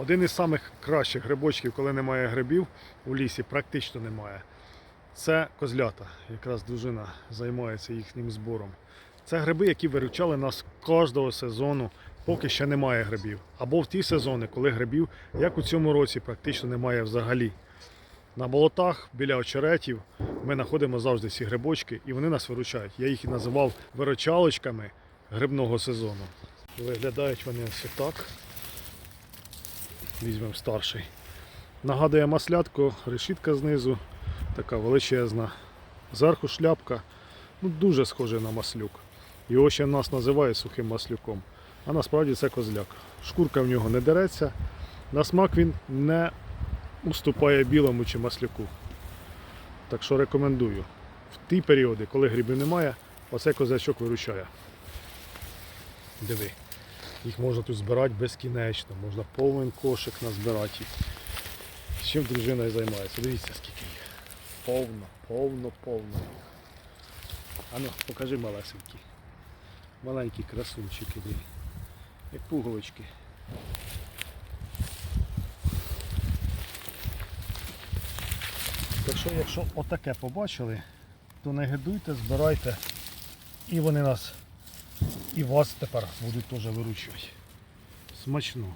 Один із самих кращих грибочків, коли немає грибів у лісі, практично немає. Це козлята. Якраз дружина займається їхнім збором. Це гриби, які виручали нас кожного сезону, поки ще немає грибів. Або в ті сезони, коли грибів, як у цьому році, практично немає взагалі. На болотах біля очеретів ми знаходимо завжди ці грибочки, і вони нас виручають. Я їх і називав виручалочками грибного сезону. Виглядають вони ось так. Візьмемо старший. Нагадує маслятку, решітка знизу, така величезна. Зверху шляпка, ну дуже схожий на маслюк. Його ще нас називають сухим маслюком. А насправді це козляк. Шкурка в нього не дереться. На смак він не уступає білому чи маслюку. Так що рекомендую. В ті періоди, коли грибів немає, оцей козячок виручає. Диви. Їх можна тут збирати безкінечно, можна повний кошик назбирати їх. З чим дружина і займається. Дивіться, скільки їх. Повно, повно, повно. Ану, покажи малесенькі. Маленькі красунчики, диви. Як пуговички. Так що, якщо отаке побачили, то не гидуйте, збирайте. І вони нас і вас тепер будуть теж виручувати. Смачного.